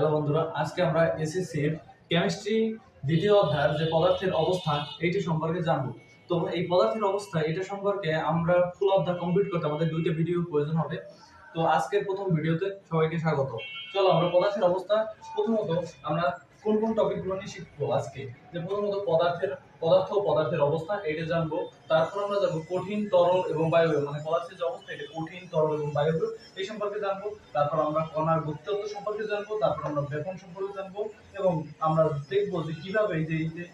Hello বন্ধুরা, আজকে আমরা এসএসসির কেমিস্ট্রি দ্বিতীয় অধ্যায়ের যে পদার্থের অবস্থান এইটি সম্পর্কে জানব। তো এই পদার্থের অবস্থা এটা সম্পর্কে আমরা ফুল অধ্যায় কমপ্লিট করতে আমাদের দুইটা ভিডিও প্রয়োজন হবে। তো আজকের প্রথম ভিডিওতে সবাইকে স্বাগত। চলো আমরা পদার্থের অবস্থা, প্রথমত আমরা কোন কোন টপিকগুলো নিয়ে শিখব আজকে? যে প্রথমত পদার্থের, পদার্থ পদার্থের অবস্থা, এটা জানব। তারপর আমরা জানব কঠিন, তরল এবং বায়বীয় মানে পদার্থের যে অবস্থা, এটা কঠিন, তরল এবং বায়বীয় এই সম্পর্কে জানব। তারপর আমরা কণার গুপ্তত্ব সম্পর্কে জানব। তারপর আমরা বেপন সম্পর্কে জানব। এবং আমরা দেখব যে কীভাবে এই যে এই যে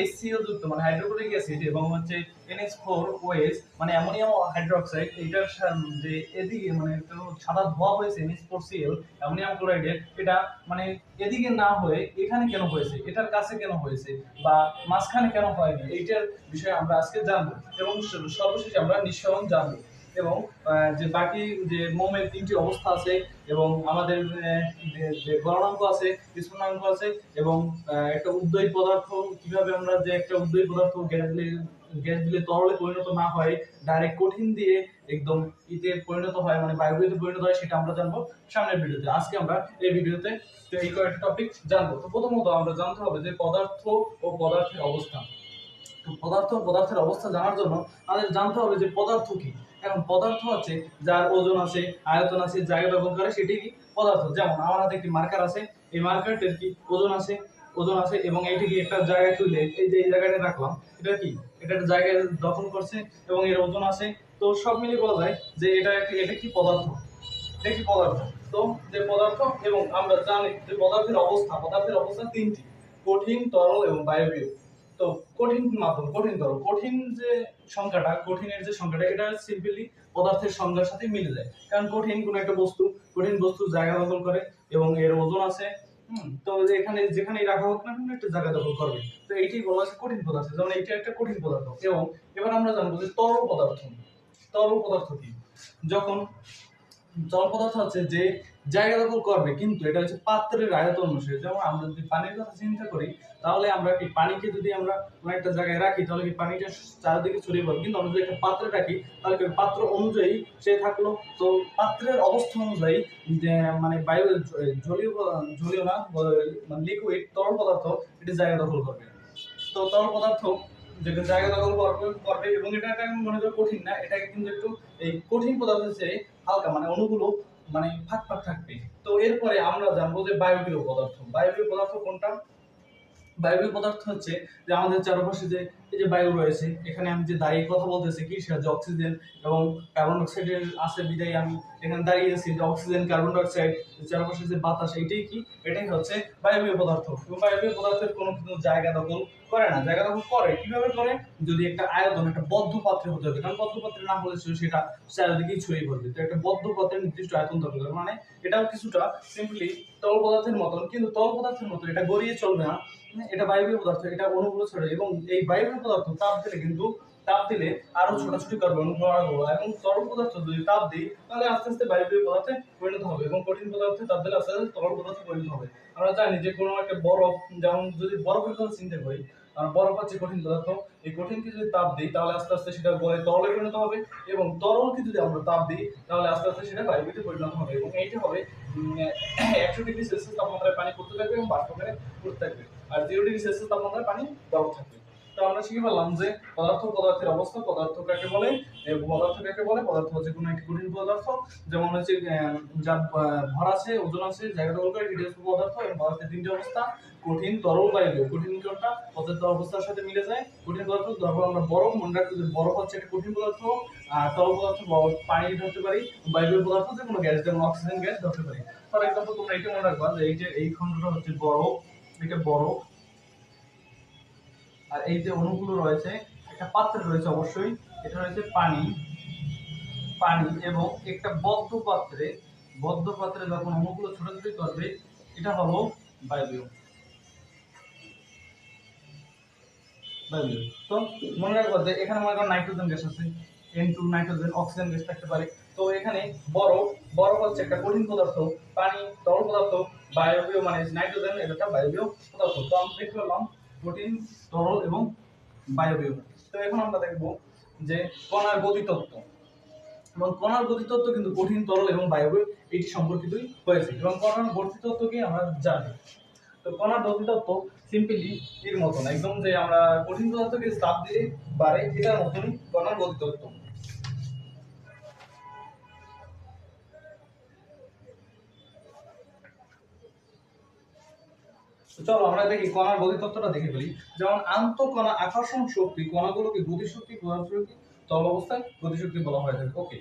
এইচসিও যুক্ত মানে হাইড্রোক্লোরিক অ্যাসিড এবং হচ্ছে NH4 OH মানে অ্যামোনিয়াম হাইড্রোক্সাইড এটার যে এদিকে মানে সাদা ধোয়া হয়েছে NH4Cl অ্যামোনিয়াম ক্লোরাইডের এটা মানে এদিকে না হয়ে এখানে কেন হয়েছে? এটার কাছে কেন হয়েছে? বা মাঝখানে কেন হয়নি? এইটার বিষয়ে আমরা আজকে জানব এবং সর্বশেষে আমরা নিঃসরণ জানব এবং যে বাকি যে মোমের তিনটি অবস্থা আছে এবং আমাদের যে- গলনাঙ্ক আছে স্ফুটনাঙ্ক আছে এবং একটা উদ্দয়ী পদার্থ, কীভাবে আমরা যে একটা উদ্দয়ী পদার্থ গ্যাস গ্যাস দিলে তরলে পরিণত না হয় ডাইরেক্ট কঠিন দিয়ে একদম ইতে পরিণত হয় মানে বায়ুতে পরিণত হয়, সেটা আমরা জানব সামনের ভিডিওতে। আজকে আমরা এই ভিডিওতে এই কয়েকটা টপিক জানব। তো প্রথমত আমরা জানতে হবে যে পদার্থ ও পদার্থের অবস্থান পদার্থ পদার্থের অবস্থা জানার জন্য আমাদের জানতে হবে যে পদার্থ কি? এখন পদার্থ হচ্ছে যার ওজন আছে, আয়তন আছে, জায়গা ব্যবহার করে সেটি কি? পদার্থ। যেমন আমার হাতে একটি মার্কার আছে, এই মার্কারটির কি ওজন আছে? ওজন আছে এবং এটি কি একটা জায়গায় তুলে এই যে এই জায়গাটা রাখলাম, এটা কি? এটা একটা জায়গায় দখল করছে এবং এর ওজন আছে। তো সব মিলিয়ে বলা যায় যে এটা একটি এটা কি পদার্থ? এটা কি পদার্থ? তো যে পদার্থ এবং আমরা জানি যে পদার্থের অবস্থা পদার্থের অবস্থা তিনটি, কঠিন, তরল এবং বায়বীয়। তো কঠিন মাধ্যম, কঠিন তরল, কঠিন যে সংখ্যাটা, কঠিনের যে সংখ্যাটা, এটা সিম্পলি পদার্থের সংখ্যার সাথে মিলে যায়। কারণ কঠিন কোনো একটা বস্তু, কঠিন বস্তু জায়গা দখল করে এবং এর ওজন আছে তো এখানে, যেখানেই রাখা হোক না কেন একটা জায়গা দখল করবে। তো এইটাই বলা আছে কঠিন পদার্থ। যেমন এইটা একটা কঠিন পদার্থ। এবং এবার আমরা জানব যে তরল পদার্থ। তরল পদার্থ কি? যখন জল পদার্থ হচ্ছে যে জায়গা দখল করবে, কিন্তু এটা হচ্ছে পাত্রের আয়তন অনুসারে। যেমন আমরা যদি পানির কথা চিন্তা করি, তাহলে আমরা কি পানিকে যদি আমরা কোনো একটা জায়গায় রাখি, তাহলে কি পানিটা চারিদিকে ছড়িয়ে পড়বে? কিন্তু আমরা যদি একটা পাত্রে রাখি, তাহলে কি পাত্র অনুযায়ী সে থাকল? তো পাত্রের অবস্থা অনুযায়ী মানে বায়ু, জলীয় জলীয় না মানে লিকুইড তরল পদার্থ, এটি জায়গা দখল করবে। তো তরল পদার্থ যেটা জায়গা দখল করবে করবে, এবং এটা একটা মনে করো কঠিন না এটাকে কিন্তু একটু এই কঠিন পদার্থ চেয়ে হালকা মানে অণুগুলো মানে ফাঁক ফাঁক থাকবে। তো এরপরে আমরা জানব যে বায়বীয় পদার্থ। বায়বীয় পদার্থ কোনটা? বায়বীয় পদার্থ হচ্ছে যে আমাদের চারপাশে যে এই যে বায়ু রয়েছে, এখানে আমি যে দাঁড়িয়ে কথা বলতেছি কি যে অক্সিজেন এবং কার্বন ডাইঅক্সাইডের আছে বিদায় আমি এখানে দাঁড়িয়ে আছি যে অক্সিজেন কার্বন ডাইঅক্সাইড চারপাশে যে বাতাস, এটাই কি? এটাই হচ্ছে বায়বীয় পদার্থ। এবং বায়বীয় পদার্থের কোনো কিন্তু জায়গা দখল করে না জায়গা দখল করে। কীভাবে করে? যদি একটা আয়তন, একটা বদ্ধ পাত্রে হতে হবে। কারণ বদ্ধ পাত্রে না হলে সেটা চারিদিকেই ছড়িয়ে পড়বে। তো একটা বদ্ধ পাত্রের নির্দিষ্ট আয়তন দরকার। মানে এটাও কিছুটা সিম্পলি তরল পদার্থের মতন। কিন্তু তরল পদার্থের মতো এটা গড়িয়ে চলবে না। এটা বায়বীয় পদার্থ, এটা অণুগুলো ছড়ে। এবং এই বায়বীয় পদার্থ, তাপ দিলে কিন্তু তাপ দিলে আরও ছোটাছুটি করবে এবং তরল পদার্থ যদি তাপ দিই, তাহলে আস্তে আস্তে বায়বীয় পদার্থে পরিণত হবে। এবং কঠিন পদার্থে তাপ দিলে আস্তে আস্তে তরল পদার্থে পরিণত হবে। আমরা জানি যে কোনো একটা বরফ, যেমন যদি বরফের কথা চিন্তা করি আর বরফ হচ্ছে কঠিন পদার্থ। এই কঠিনকে যদি তাপ দিই, তাহলে আস্তে আস্তে সেটা গলে তরলে পরিণত হবে এবং তরলকে যদি আমরা তাপ দিই, তাহলে আস্তে আস্তে সেটা বায়ুতে পরিণত হবে এবং এইটা হবে একশো ডিগ্রি সেলসিয়াস তাপমাত্রায় পানি করতে থাকবে এবং বাষ্পকারে করতে থাকবে। আর জিরো ডিগ্রি সেলসিয়াস তাপমাত্রায় পানি বরফ থাকবে। তো আমরা শিখে পেলাম যে পদার্থ পদার্থের অবস্থা, পদার্থ কাকে বলে পদার্থ কাকে বলে, পদার্থ হচ্ছে কোনো একটি কঠিন পদার্থ। যেমন হচ্ছে যার ভর আছে, ওজন আছে, জায়গা দখল করে পদার্থ এবং পদার্থের তিনটি অবস্থা। কঠিন তরল বায়বীয় কঠিন কোনটা পদার্থ অবস্থার সাথে মিলে যায়। কঠিন পদার্থ ধরো আমরা বরফ, মনে রাখতে যে বরফ হচ্ছে একটা কঠিন পদার্থ, আর তরল পদার্থ পানি ধরতে পারি বায়বীয় পদার্থ যে কোনো গ্যাস, যেমন অক্সিজেন গ্যাস ধরতে পারি। ফর এক্সাম্পল তোমরা এটা মনে রাখবা যে এই যে এই খণ্ডটা হচ্ছে বরফ এটা বরফ। আর এই যে অণুগুলো রয়েছে, একটা পাত্রে রয়েছে অবশ্যই, এটা রয়েছে পানি। পানি এবং একটা বদ্ধ পাত্রে বদ্ধ পাত্রে যখন অণুগুলো ছোটাছুটি করবে, এটা হলো বায়বীয় তো মনে রাখব যে এখানে মনে করো নাইট্রোজেন গ্যাস আছে N two nitrogen, oxygen gas থাকতে পারে। তো এখানে বরফ বরফ হচ্ছে একটা কঠিন পদার্থ, পানি, তরল পদার্থ, বায়বীয় মানে নাইট্রোজেন, এটা একটা বায়বীয় পদার্থ। তো আমরা দেখতে পেলাম কঠিন, তরল এবং বায়বীয়। তো এখন আমরা দেখব যে কণার গতিতত্ত্ব। এবং কণার গতিতত্ত্ব কিন্তু কঠিন, তরল এবং বায়বীয়, এটি সম্পর্কিতই হয়েছে। এবং কণার গতিতত্ত্বকে আমরা জানি। তো কণার গতিতত্ত্ব সিম্পলি এর মতন। একদম যে আমরা কঠিন পদার্থকে চাপ দিলে বাড়ে, এটার মতনই কণার গতিতত্ত্ব চলো আমরা দেখি কণার গতিতত্ত্বটা দেখে ফেলি। যেমন আন্তঃকণা আকর্ষণ শক্তি, কণাগুলোকে গতিশক্তি গতিশক্তি তল অবস্থায় গতিশক্তি বলা হয়ে থাকে। ওকে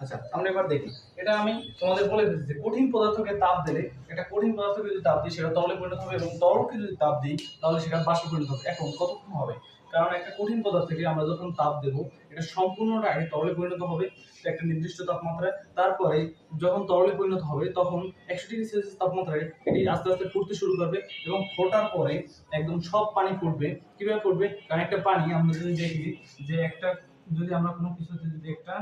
আচ্ছা আমরা এবার দেখি। এটা আমি তোমাদের বলে দিচ্ছি কঠিন পদার্থকে তাপ দিলে, একটা কঠিন পদার্থকে যদি তাপ দিই, সেটা তরলে পরিণত হবে এবং তরলকে যদি তাপ দিই, তাহলে সেটা বাষ্পে পরিণত হবে। এখন কতক্ষণ হবে? কারণ একটা কঠিন পদার্থকে আমরা যখন তাপ দেবো, এটা সম্পূর্ণটা আগে তরলে পরিণত হবে একটা নির্দিষ্ট তাপমাত্রায়। তারপরে যখন তরলে পরিণত হবে, তখন একশো ডিগ্রি সেলসিয়াস তাপমাত্রায় এটি আস্তে আস্তে ফুটতে শুরু করবে এবং ফোটার পরে একদম সব পানি ফুটবে। কীভাবে ফুটবে? কারণ একটা পানি, আমরা যদি দেখি যে একটা, যদি আমরা কোনো কিছুতে যদি একটা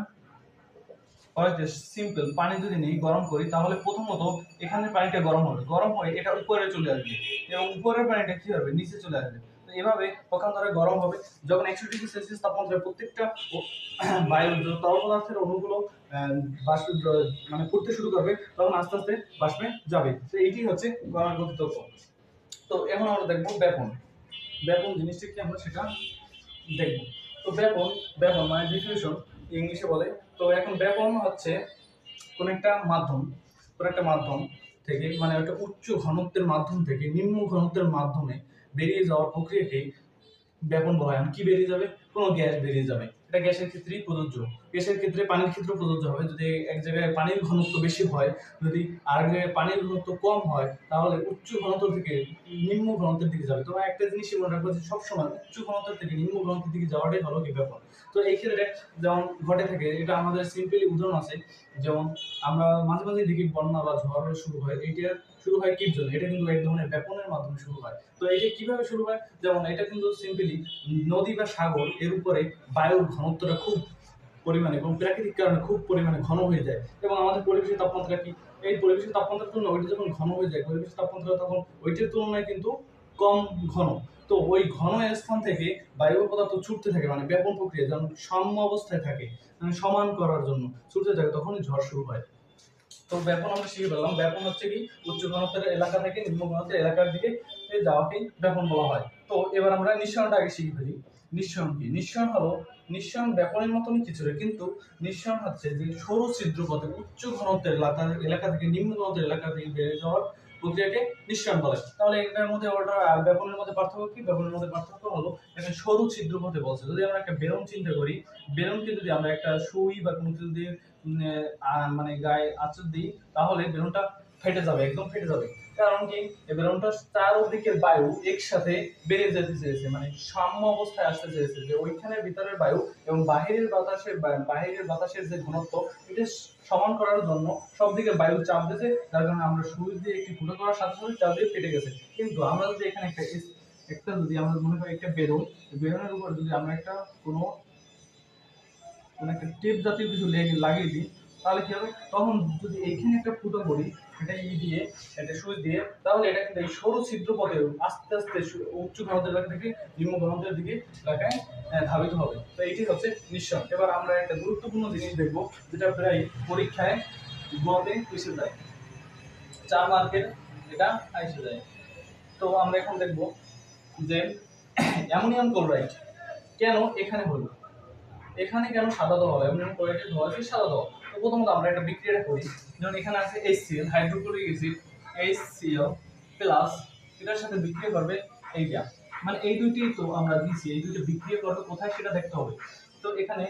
হয়তো সিম্পল পানি যদি নিই, গরম করি, তাহলে প্রথমত এখানে পানিটা গরম হবে। গরম হয়ে এটা উপরে চলে আসবে। এবং উপরের পানিটা কি হবে? নিচে চলে আসবে। তো এভাবে পক্ষান্তরে গরম হবে। যখন একশো ডিগ্রি সেলসিয়াস তাপমাত্রায় প্রত্যেকটা বায়ু তরল পদার্থের অণুগুলো বাষ্প মানে ফুটতে শুরু করবে, তখন আস্তে আস্তে বাষ্পে যাবে। তো এইটি হচ্ছে গতিতত্ত্ব তো এখন আমরা দেখব ব্যাপন। ব্যাপন জিনিসটা কি আমরা সেটা দেখব। তো ব্যাপন ব্যাপন মানে ডিফিউশন ইংলিশে বলে। তো এখন ব্যাপন হচ্ছে কোন একটা মাধ্যম, কোন একটা মাধ্যম থেকে মানে একটা উচ্চ ঘনত্বের মাধ্যম থেকে, নিম্ন ঘনত্বের মাধ্যমে বেরিয়ে যাওয়ার প্রক্রিয়াকে ব্যাপন বলা হয়। কি বেরিয়ে যাবে? কোনো গ্যাস বেরিয়ে যাবে। এটা গ্যাসের ক্ষেত্রেই প্রযোজ্য। গ্যাসের ক্ষেত্রে পানির ক্ষেত্রে প্রযোজ্য হবে। যদি এক জায়গায় পানির ঘনত্ব বেশি হয়, যদি আর এক জায়গায় পানির ঘনত্ব কম হয়, তাহলে উচ্চ ঘনত্ব থেকে নিম্ন ঘনত্বের দিকে যাবে। তোমরা একটা জিনিসই মনে রাখবে যে সবসময় উচ্চ ঘনত্বের থেকে নিম্ন ঘনত্বের দিকে যাওয়াটাই হলো কি ব্যাপার? তো এই ক্ষেত্রে যেমন ঘটে থাকে, এটা আমাদের সিম্পলি উদাহরণ আছে। যেমন আমরা মাঝে মাঝে দেখি বন্যা বা ঝড় শুরু হয়। এইটা শুরু হয় কির জন্য? এটা কিন্তু এক ধরনের ব্যাপনের মাধ্যমে শুরু হয়। তো এটা কীভাবে শুরু হয়? যেমন এটা কিন্তু সিম্পলি নদী বা সাগর, এর উপরে বায়ুর ঘনত্বটা খুব পরিমাণে এবং প্রাকৃতিক কারণে খুব পরিমাণে ঘন হয়ে যায় এবং আমাদের পরিবেশের তাপমাত্রা কি? এই পরিবেশের তাপমাত্রার তুলনায় ওইটা যখন ঘন হয়ে যায়, পরিবেশের তাপমাত্রা তখন ওইটার তুলনায় কিন্তু কম ঘন। তো ওই ঘন স্থান থেকে বায়ু পদার্থ ছুটতে থাকে মানে ব্যাপন প্রক্রিয়া যেমন সাম্য অবস্থায় থাকে মানে সমান করার জন্য ছুটতে থাকে, তখনই ঝড় শুরু হয়। তো ব্যাপন আমরা শিখে পেলাম ব্যাপন হচ্ছে কি? উচ্চ ঘনত্বের এলাকা থেকে নিম্ন ঘনত্বের এলাকার দিকে যাওয়াকেই ব্যাপন বলা হয়। তো এবার আমরা নিঃসরণটা আগে শিখে ফেলি। নিঃসরণ কি? নিঃসরণ হলো নিঃসরণ ব্যাপনের মতনই কিছু না, কিন্তু নিঃসরণ হচ্ছে যে সরু ছিদ্র পথে উচ্চ ঘনত্বের এলাকা থেকে নিম্ন ঘনত্বের এলাকা থেকে বেড়ে যাওয়ার প্রক্রিয়াকে নিঃসরণ বলে। তাহলে এটার মধ্যে ওটা আর ব্যাপনের মধ্যে পার্থক্য কি? ব্যাপনের মধ্যে পার্থক্য হলো এখানে সরু ছিদ্র পথে বলছে। যদি আমরা একটা বেলুন চিন্তা করি বেলুনকে যদি আমরা একটা সুই বা কোনো কিছু দিয়ে মানে গায়ে আঁচড় দিই তাহলে বেলুনটা ফেটে যাবে, একদম ফেটে যাবে। কারণ কি? এই বেলুনটা চারদিকের বায়ু একসাথে বেড়ে যেতে চেয়েছে মানে সাম্য অবস্থায় আসতে চেয়েছে যে ওইখানের ভিতরের বায়ু এবং বাহিরের বাতাসের বাহিরের বাতাসের যে ঘনত্ব, এটা সমান করার জন্য সব দিকে বায়ু চাপ দিয়েছে, যার কারণে আমরা সুই দিয়ে একটি ফুটো করার সাথে সাথে চাপ দিয়ে ফেটে গেছে। কিন্তু আমরা যদি এখানে একটা একটা যদি আমরা মনে করি একটা বেলুন বেলুনের উপর যদি আমরা একটা কোনো কোনো একটা টেপ জাতীয় কিছু লেগে- লাগিয়ে দিই তাহলে কি হবে? তখন যদি এইখানে একটা ফুটো করি, এটা ই দিয়ে একটা সুইচ দিয়ে, তাহলে এটা কিন্তু এই সরু ছিদ্র পথে আস্তে আস্তে উচ্চ ঘনত্বের এলাকা থেকে নিম্ন ঘনত্বের দিকে এলাকায় ধাবিত হবে। তো এটি হচ্ছে নিঃসরণ এবার আমরা একটা গুরুত্বপূর্ণ জিনিস দেখব, যেটা প্রায় পরীক্ষায় গতে এসে যায়। চার মার্কের এটা এসে যায়। তো আমরা এখন দেখব যে অ্যামোনিয়াম ক্লোরাইড কেন এখানে হলো? এখানে কেন সাদা দেওয়া হয় অ্যামোনিয়াম ক্লোরাইডের ধোয়া হচ্ছে সাদা দেওয়া তো প্রথমত আমরা একটা বিক্রিয়াটা করি। যেমন এখানে আছে H C HCl hydrochloric acid HCl plus এটার সাথে বিক্রিয়া করবে এইটা। মানে এই দুইটি তো আমরা দিছি, এই দুইটি বিক্রিয়া করবে কোথায় সেটা দেখতে হবে। তো এখানে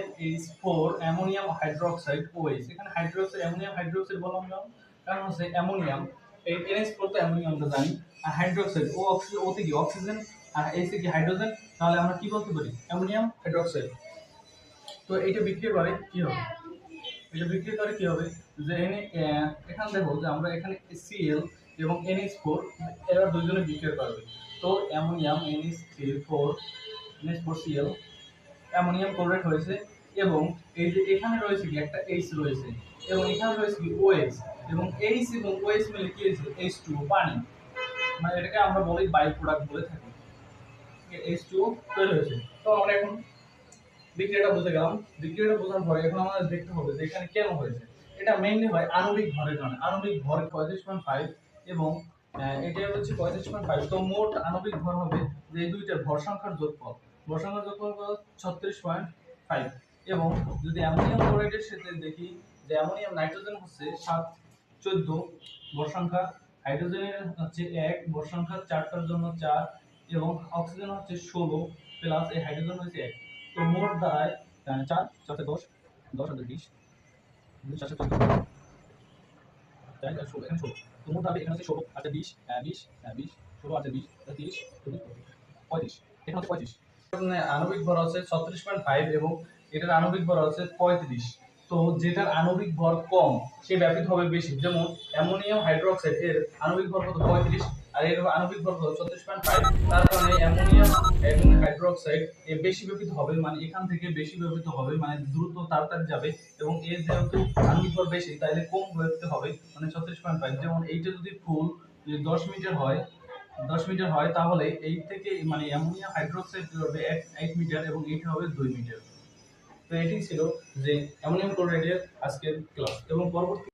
NH4 অ্যামোনিয়াম হাইড্রোক্সাইড OH এখানে হাইড্রোক্সাইড অ্যামোনিয়াম হাইড্রোক্সাইড বললাম কারণ হচ্ছে অ্যামোনিয়াম এই NH4 তো অ্যামোনিয়াম আমরা জানি। আর হাইড্রোক্সাইড ও অক্সিজেন ওতে কি অক্সিজেন আর এসে কি হাইড্রোজেন তাহলে আমরা কি বলতে পারি? অ্যামোনিয়াম হাইড্রোক্সাইড তো এইটা বিক্রি করে কি হবে? এটা বিক্রি করে কি হবে? যে এনে এখানে দেখো যে আমরা এখানে সিএল এবং এনএস ফোর এরা দুজনে বিক্রি করবে তো ammonium NS three four NS four CL ammonium chloride হয়েছে এবং এই যে এখানে রয়েছে কি একটা এইচ রয়েছে এবং এখানে রয়েছে কি ওএইচ এবং এইচ এবং ওএইচ মিলে কি হয়েছে? এইচ টু পানি। মানে এটাকে আমরা বলি বাই প্রোডাক্ট বলে থাকি। এইচ টু তৈরি হয়েছে। তো আমরা এখন বিক্রিয়াটা বুঝে গেলাম বিক্রিয়াটা বোঝার পরে এখন আমাদের দেখতে হবে যে এখানে কেন হয়েছে। এটা মেইনলি হয় আণবিক ভরের কারণে। আণবিক ভর পঁয়ত্রিশ পয়েন্ট ফাইভ এবং এটা হচ্ছে পঁয়ত্রিশ পয়েন্ট ফাইভ তো মোট আণবিক ভর হবে যে এই দুইটা ভর সংখ্যার যোগফল। ভর সংখ্যার যোগফল হলো ছত্রিশ পয়েন্ট ফাইভ এবং যদি অ্যামোনিয়াম ক্লোরাইডের সাথে দেখি যে অ্যামোনিয়াম নাইট্রোজেন হচ্ছে সাত, চোদ্দ, ভর সংখ্যা হাইড্রোজেনের হচ্ছে এক, ভর সংখ্যা চারটার জন্য চার, এবং অক্সিজেন হচ্ছে ষোলো, প্লাস এই হাইড্রোজেন হচ্ছে এক। তো মোট দাঁড়ায় চার চারটে দশ দশ হাজার বিশ চারশো চোদ্দ। এখানে ষোলো। এখানে হচ্ছে ষোলো আচ্ছা বিশ বিশ ষোলো আচ্ছা পঁয়ত্রিশ। এখানে হচ্ছে আণবিক ভর আছে ছত্রিশ পয়েন্ট ফাইভ এবং এটার আণবিক ভর আছে পঁয়ত্রিশ। তো যেটার আণবিক ভর কম, সে ব্যাপিত হবে বেশি। যেমন অ্যামোনিয়াম হাইড্রোক্সাইড, এর আণবিক ভর কত? পঁয়ত্রিশ। হবে মানে মানে তাহলে মানে ফুল দশ মিটার হয়, দশ মিটার হয়, তাহলে এই থেকে মানে অ্যামোনিয়াম হাইড্রোক্সাইড হবে এক এক মিটার এবং এইটা হবে দুই মিটার। তো এটি ছিল যে অ্যামোনিয়াম ক্লোরাইডের আজকের ক্লাস এবং পরবর্তী